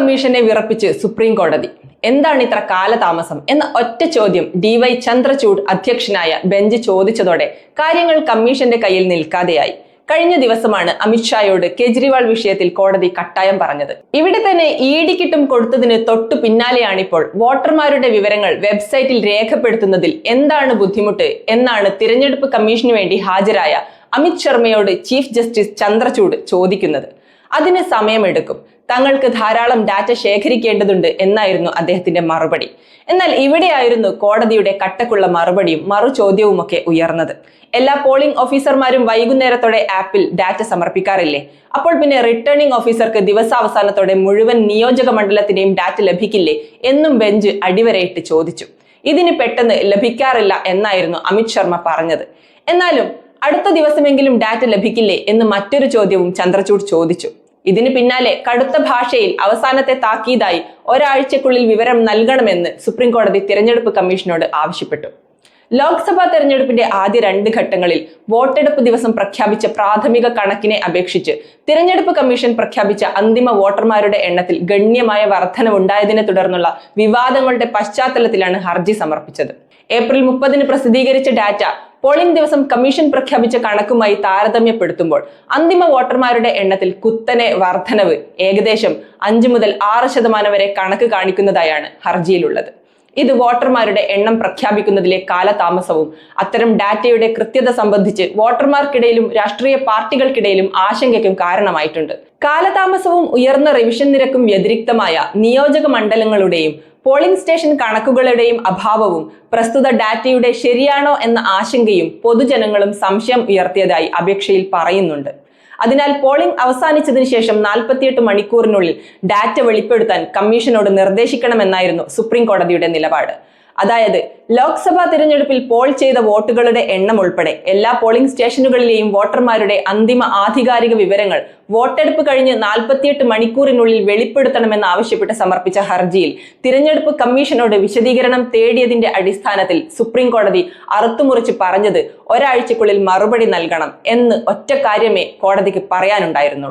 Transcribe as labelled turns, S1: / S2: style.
S1: കമ്മീഷനെ വിറപ്പിച്ച് സുപ്രീം കോടതി. എന്താണ് ഇത്ര കാലതാമസം? എന്ന ഒറ്റ ചോദ്യം ഡിവൈ ചന്ദ്രചൂഡ് അധ്യക്ഷനായ ബെഞ്ച് ചോദിച്ചതോടെ കാര്യങ്ങൾ കമ്മീഷന്റെ കയ്യിൽ നിൽക്കാതെയായി. കഴിഞ്ഞ ദിവസമാണ് അമിത്ഷായോട് കേജ്രിവാൾ വിഷയത്തിൽ കോടതി കട്ടായം പറഞ്ഞത്. ഇവിടെ തന്നെ ഇ ഡി കിട്ടും കൊടുത്തതിന് തൊട്ടു പിന്നാലെയാണിപ്പോൾ വോട്ടർമാരുടെ വിവരങ്ങൾ വെബ്സൈറ്റിൽ രേഖപ്പെടുത്തുന്നതിൽ എന്താണ് ബുദ്ധിമുട്ട് എന്നാണ് തിരഞ്ഞെടുപ്പ് കമ്മീഷന് വേണ്ടി ഹാജരായ അമിത് ശർമ്മയോട് ചീഫ് ജസ്റ്റിസ് ചന്ദ്രചൂഡ് ചോദിക്കുന്നത്. അതിന് സമയമെടുക്കും. തങ്ങൾക്ക് ധാരാളം ഡാറ്റ ശേഖരിക്കേണ്ടതുണ്ട് എന്നായിരുന്നു അദ്ദേഹത്തിന്റെ മറുപടി. എന്നാൽ ഇവിടെയായിരുന്നു കോടതിയുടെ കട്ടക്കുള്ള മറുപടിയും മറു ചോദ്യവുമൊക്കെ ഉയർന്നത്. എല്ലാ പോളിംഗ് ഓഫീസർമാരും വൈകുന്നേരത്തോടെ ആപ്പിൽ ഡാറ്റ സമർപ്പിക്കാറില്ലേ? അപ്പോൾ പിന്നെ റിട്ടേണിംഗ് ഓഫീസർക്ക് ദിവസാവസാനത്തോടെ മുഴുവൻ നിയോജക മണ്ഡലത്തിന്റെയും ഡാറ്റ ലഭിക്കില്ലേ എന്നും ബെഞ്ച് അടിവരയിട്ട് ചോദിച്ചു. ഇതിന് പെട്ടെന്ന് ലഭിക്കാറില്ല എന്നായിരുന്നു അമിത് ശർമ്മ പറഞ്ഞത്. എന്നാലും അടുത്ത ദിവസമെങ്കിലും ഡാറ്റ ലഭിക്കില്ലേ എന്ന് മറ്റൊരു ചോദ്യവും ചന്ദ്രചൂഡ് ചോദിച്ചു. ഇതിന് പിന്നാലെ കടുത്ത ഭാഷയിൽ അവസാനത്തെ താക്കീതായി ഒരാഴ്ചക്കുള്ളിൽ വിവരം നൽകണമെന്ന് സുപ്രീം കോടതി തിരഞ്ഞെടുപ്പ് കമ്മീഷനോട് ആവശ്യപ്പെട്ടു. ലോക്സഭാ തെരഞ്ഞെടുപ്പിന്റെ ആദ്യ രണ്ട് ഘട്ടങ്ങളിൽ വോട്ടെടുപ്പ് ദിവസം പ്രഖ്യാപിച്ച പ്രാഥമിക കണക്കിനെ അപേക്ഷിച്ച് തിരഞ്ഞെടുപ്പ് കമ്മീഷൻ പ്രഖ്യാപിച്ച അന്തിമ വോട്ടർമാരുടെ എണ്ണത്തിൽ ഗണ്യമായ വർധനവുണ്ടായതിനെ തുടർന്നുള്ള വിവാദങ്ങളുടെ പശ്ചാത്തലത്തിലാണ് ഹർജി സമർപ്പിച്ചത്. ഏപ്രിൽ മുപ്പതിന് പ്രസിദ്ധീകരിച്ച ഡാറ്റ പോളിംഗ് ദിവസം കമ്മീഷൻ പ്രഖ്യാപിച്ച കണക്കുമായി താരതമ്യപ്പെടുത്തുമ്പോൾ അന്തിമ വോട്ടർമാരുടെ എണ്ണത്തിൽ കുത്തനെ വർധനവ് ഏകദേശം അഞ്ചു മുതൽ ആറ് ശതമാനം വരെ കണക്ക് കാണിക്കുന്നതായാണ് ഹർജിയിലുള്ളത്. ഇത് വോട്ടർമാരുടെ എണ്ണം പ്രഖ്യാപിക്കുന്നതിലെ കാലതാമസവും അത്തരം ഡാറ്റയുടെ കൃത്യത സംബന്ധിച്ച് വോട്ടർമാർക്കിടയിലും രാഷ്ട്രീയ പാർട്ടികൾക്കിടയിലും ആശങ്കയ്ക്കും കാരണമായിട്ടുണ്ട്. കാലതാമസവും ഉയർന്ന റിവിഷൻ നിരക്കും വ്യതിരിക്തമായ നിയോജക മണ്ഡലങ്ങളുടെയും പോളിംഗ് സ്റ്റേഷൻ കണക്കുകളുടെയും അഭാവവും പ്രസ്തുത ഡാറ്റയുടെ ശരിയാണോ എന്ന ആശങ്കയും പൊതുജനങ്ങളും സംശയം ഉയർത്തിയതായി അപേക്ഷയിൽ പറയുന്നുണ്ട്. അതിനാൽ പോളിംഗ് അവസാനിച്ചതിന് ശേഷം നാൽപ്പത്തിയെട്ട് മണിക്കൂറിനുള്ളിൽ ഡാറ്റ വെളിപ്പെടുത്താൻ കമ്മീഷനോട് നിർദ്ദേശിക്കണമെന്നായിരുന്നു സുപ്രീം കോടതിയുടെ നിലപാട്. അതായത് ലോക്സഭാ തിരഞ്ഞെടുപ്പിൽ പോൾ ചെയ്ത വോട്ടുകളുടെ എണ്ണം ഉൾപ്പെടെ എല്ലാ പോളിംഗ് സ്റ്റേഷനുകളിലെയും വോട്ടർമാരുടെ അന്തിമ ആധികാരിക വിവരങ്ങൾ വോട്ടെടുപ്പ് കഴിഞ്ഞ് നാൽപ്പത്തിയെട്ട് മണിക്കൂറിനുള്ളിൽ വെളിപ്പെടുത്തണമെന്ന് ആവശ്യപ്പെട്ട് സമർപ്പിച്ച ഹർജിയിൽ തിരഞ്ഞെടുപ്പ് കമ്മീഷനോട് വിശദീകരണം തേടിയതിന്റെ അടിസ്ഥാനത്തിൽ സുപ്രീം കോടതി അറുത്തുമുറിച്ച് പറഞ്ഞത് ഒരാഴ്ചക്കുള്ളിൽ മറുപടി നൽകണം എന്ന് ഒറ്റ കാര്യമേ കോടതിക്ക് പറയാനുണ്ടായിരുന്നുള്ളൂ.